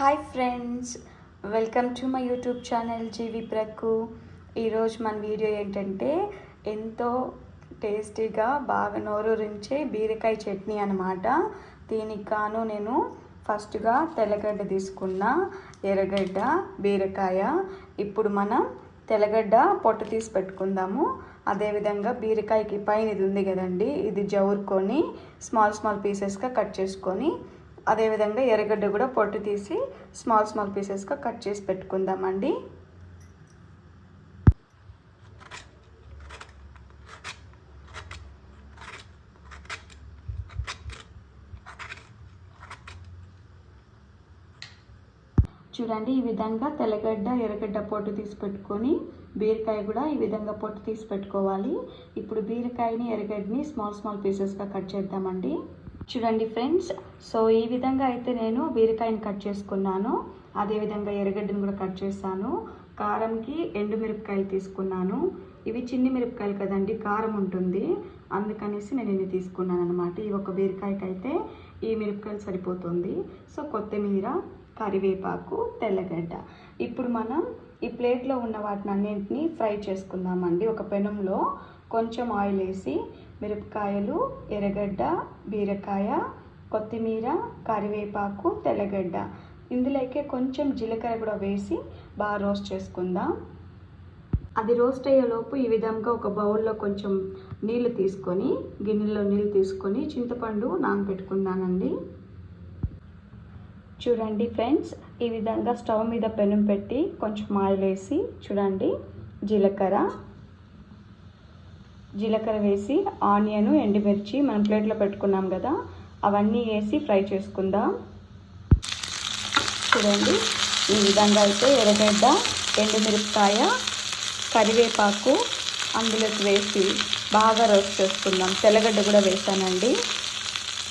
Hi friends welcome to my YouTube channel జీవి ప్రక్కు ఈరోజు మన వీడియో ఏంటంటే ఎంతో టేస్టీగా బాగా నోరూరించే బీరకాయ చట్నీ అనమాట దీనికి గాను నేను ఫస్ట్గా తెల్లగడ్డ తీసుకున్న ఎర్రగడ్డ బీరకాయ. ఇప్పుడు మనం తెల్లగడ్డ పొట్టు తీసి పెట్టుకుందాము. అదేవిధంగా బీరకాయకి పైన ఇది ఉంది కదండి ఇది జవురుకొని స్మాల్ స్మాల్ పీసెస్గా కట్ చేసుకొని అదేవిధంగా ఎర్రగడ్డ కూడా పొట్టు తీసి స్మాల్ స్మాల్ పీసెస్గా కట్ చేసి పెట్టుకుందామండి. చూడండి ఈ విధంగా తెల్లగడ్డ ఎర్రగడ్డ పొట్టు తీసి పెట్టుకొని బీరకాయ కూడా ఈ విధంగా పొట్టు తీసి పెట్టుకోవాలి. ఇప్పుడు బీరకాయని ఎర్రగడ్డని స్మాల్ స్మాల్ పీసెస్గా కట్ చేద్దామండి. చూడండి ఫ్రెండ్స్. సో ఈ విధంగా అయితే నేను బీరకాయని కట్ చేసుకున్నాను. అదేవిధంగా ఎర్రగడ్డని కూడా కట్ చేశాను. కారంకి ఎండు మిరపకాయలు తీసుకున్నాను. ఇవి చిన్ని మిరపకాయలు కదండి కారం ఉంటుంది. అందుకనేసి నేను ఇవి తీసుకున్నాను అనమాట ఈ ఒక బీరకాయకి అయితే ఈ మిరపకాయలు సరిపోతుంది. సో కొత్తిమీర కరివేపాకు తెల్లగడ్డ. ఇప్పుడు మనం ఈ ప్లేట్లో ఉన్న వాటిని అన్నింటినీ ఫ్రై చేసుకుందామండి. ఒక పెనంలో కొంచెం ఆయిల్ వేసి మిరపకాయలు ఎర్రగడ్డ బీరకాయ కొత్తిమీర కరివేపాకు తెల్లగడ్డ. ఇందులోకే కొంచెం జీలకర్ర కూడా వేసి బాగా రోస్ట్ చేసుకుందాం. అది రోస్ట్ అయ్యేలోపు ఈ విధంగా ఒక బౌల్లో కొంచెం నీళ్ళు తీసుకొని గిన్నెలో నీళ్ళు తీసుకొని చింతపండు నానబెట్టుకుందానండి చూడండి ఫ్రెండ్స్ ఈ విధంగా స్టవ్ మీద పెనం పెట్టి కొంచెం ఆయిల్ వేసి చూడండి జీలకర్ర. జీలకర్ర వేసి ఆనియన్ ఎండుమిర్చి మనం ప్లేట్లో పెట్టుకున్నాం కదా అవన్నీ వేసి ఫ్రై చేసుకుందాం. చూడండి ఈ విధంగా అయితే ఎర్రగడ్డ ఎండుమిరపకాయ కరివేపాకు అందులోకి వేసి బాగా రోస్ట్ చేసుకుందాం. తెల్లగడ్డ కూడా వేసానండి.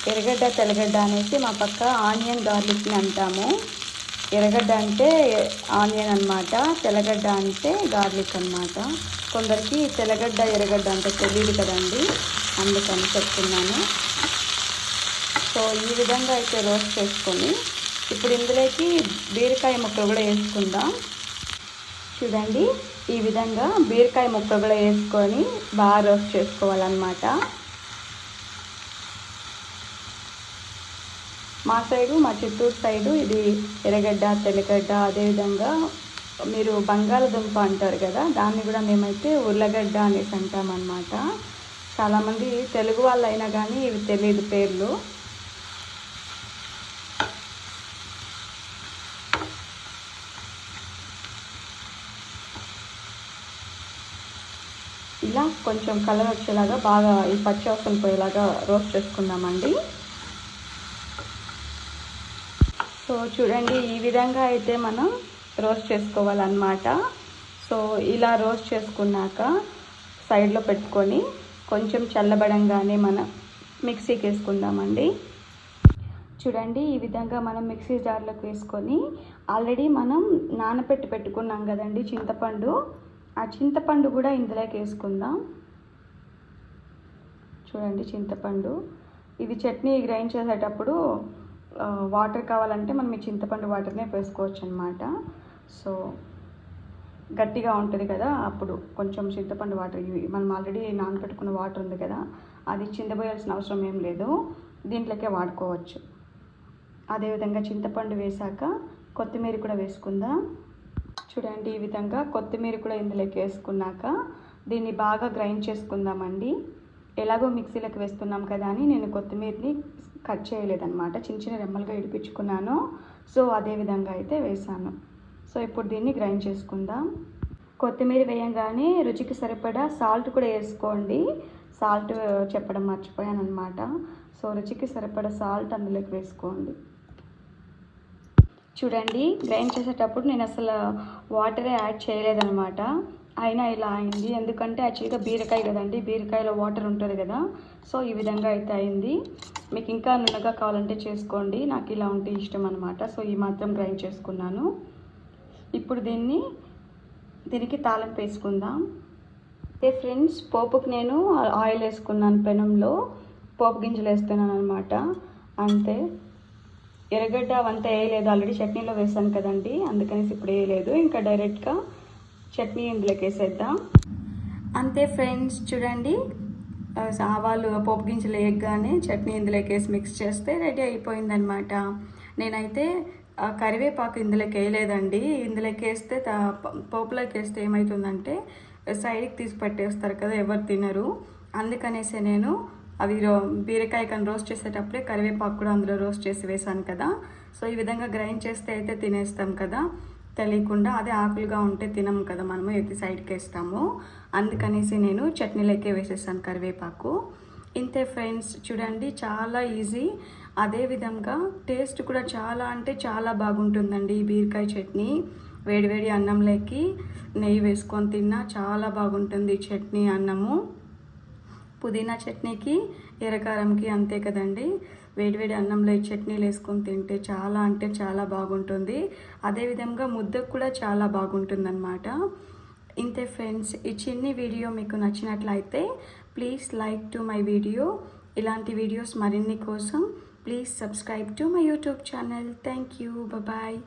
ఎర్రగడ్డ తెల్లగడ్డ అనేసి మా పక్క ఆనియన్ గార్లిక్ని అంటాము. ఎర్రగడ్డ అంటే ఆనియన్ అనమాట తెల్లగడ్డ అంటే గార్లిక్ అనమాట కొందరికి తెల్లగడ్డ ఎర్రగడ్డ అంటే తెలియదు కదండి అందుకని చెప్తున్నాను. సో ఈ విధంగా అయితే రోస్ట్ చేసుకొని ఇప్పుడు ఇందులోకి బీరకాయ ముక్క కూడా వేసుకుందాం. చూడండి ఈ విధంగా బీరకాయ ముక్క కూడా వేసుకొని బాగా రోస్ట్ చేసుకోవాలన్నమాట. మా సైడు మా చిత్తూరు సైడు ఇది ఎర్రగడ్డ తెల్లగడ్డ అదేవిధంగా మీరు బంగాళదుంప అంటారు కదా దాన్ని కూడా మేమైతే ఉర్లగడ్డ అనేసి అంటామన్నమాట. చాలామంది తెలుగు వాళ్ళు అయినా కానీ ఇవి తెలియదు పేర్లు. ఇలా కొంచెం కలర్ వచ్చేలాగా బాగా ఈ పచ్చి అవసరం పోయేలాగా రోస్ట్ చేసుకుందామండి. సో చూడండి ఈ విధంగా అయితే మనం రోస్ట్ చేసుకోవాలన్నమాట. సో ఇలా రోస్ట్ చేసుకున్నాక సైడ్లో పెట్టుకొని కొంచెం చల్లబడంగానే మనం మిక్సీకి వేసుకుందామండి. చూడండి ఈ విధంగా మనం మిక్సీ జార్లోకి వేసుకొని ఆల్రెడీ మనం నానబెట్టి పెట్టుకున్నాం కదండి చింతపండు. ఆ చింతపండు కూడా ఇందులోకి వేసుకుందాం. చూడండి చింతపండు. ఇది చట్నీ గ్రైండ్ చేసేటప్పుడు వాటర్ కావాలంటే మనం ఈ చింతపండు వాటర్నే వేసుకోవచ్చు అనమాట సో గట్టిగా ఉంటుంది కదా అప్పుడు కొంచెం చింతపండు వాటర్ ఇవి మనం ఆల్రెడీ నానబెట్టుకున్న వాటర్ ఉంది కదా అది చిందబోయాల్సిన అవసరం ఏం లేదు. దీంట్లోకే వాడుకోవచ్చు. అదేవిధంగా చింతపండు వేసాక కొత్తిమీర కూడా వేసుకుందాం. చూడండి ఈ విధంగా కొత్తిమీర కూడా ఇందులోకి వేసుకున్నాక దీన్ని బాగా గ్రైండ్ చేసుకుందామండి. ఎలాగో మిక్సీలోకి వేస్తున్నాం కదా అని నేను కొత్తిమీరని కట్ చేయలేదన్నమాట. చిన్న చిన్న రెమ్మలుగా ఇడిపించుకున్నాను. సో అదే విధంగా అయితే వేసాను. సో ఇప్పుడు దీన్ని గ్రైండ్ చేసుకుందాం. కొత్తిమీర వేయంగానే రుచికి సరిపడా సాల్ట్ కూడా వేసుకోండి. సాల్ట్ చెప్పడం మర్చిపోయాను అనమాట సో రుచికి సరిపడా సాల్ట్ అందులోకి వేసుకోండి. చూడండి గ్రైండ్ చేసేటప్పుడు నేను అసలు వాటరే యాడ్ చేయలేదన్నమాట. అయినా ఇలా అయింది. ఎందుకంటే యాక్చువల్గా బీరకాయ కదండి బీరకాయలో వాటర్ ఉంటుంది కదా. సో ఈ విధంగా అయితే అయింది. మీకు ఇంకా నున్నగా కావాలంటే చేసుకోండి. నాకు ఇలా ఉంటే ఇష్టం అనమాట సో ఈ మాత్రం గ్రైండ్ చేసుకున్నాను. ఇప్పుడు దీన్ని దీనికి తాళం వేసుకుందాం. అయితే ఫ్రెండ్స్ పోపుకి నేను ఆయిల్ వేసుకున్నాను పెనంలో. పోపు గింజలు వేస్తున్నాను అనమాట అంతే. ఎర్రగడ్డ అవంతా వేయలేదు. ఆల్రెడీ చట్నీలో వేసాను కదండి. అందుకనేసి ఇప్పుడు వేయలేదు. ఇంకా డైరెక్ట్గా చట్నీ ఇందులోకి వేసేద్దాం అంతే ఫ్రెండ్స్ చూడండి. ఆవాలు పోపు గింజలు వేయగానే చట్నీ ఇందులోకి వేసి మిక్స్ చేస్తే రెడీ అయిపోయిందనమాట నేనైతే కరివేపాకు ఇందులోకి వేయలేదండి. ఇందులోకి వేస్తే పోపులోకి వేస్తే ఏమవుతుందంటే సైడ్కి తీసి పెట్టేస్తారు కదా ఎవరు తినరు. అందుకనేసి నేను అవి రో బీరకాయ కానీ రోస్ట్ చేసేటప్పుడే కరివేపాకు కూడా అందులో రోస్ట్ చేసి వేసాను కదా. సో ఈ విధంగా గ్రైండ్ చేస్తే అయితే తినేస్తాం కదా. తెలియకుండా అదే ఆకులుగా ఉంటే తినం కదా మనము ఎత్తి సైడ్కి వేస్తాము అందుకనేసి నేను చట్నీలకే వేసేసాను కరివేపాకు. ఇంతే ఫ్రెండ్స్ చూడండి చాలా ఈజీ. అదే విధంగా టేస్ట్ కూడా చాలా అంటే చాలా బాగుంటుందండి ఈ బీరకాయ చట్నీ. వేడివేడి అన్నంలోకి నెయ్యి వేసుకొని తిన్నా చాలా బాగుంటుంది చట్నీ అన్నము. పుదీనా చట్నీకి ఎర్రకారంకి అంతే కదండి. వేడివేడి అన్నంలో ఈ చట్నీలు వేసుకొని తింటే చాలా అంటే చాలా బాగుంటుంది. అదేవిధంగా ముద్దకు కూడా చాలా బాగుంటుందన్నమాట. ఇంతే ఫ్రెండ్స్ ఈ చిన్ని వీడియో మీకు నచ్చినట్లయితే please like to my video. ఇలాంటి వీడియోస్ మరిన్ని కోసం please subscribe to my YouTube channel. Thank you. Bye.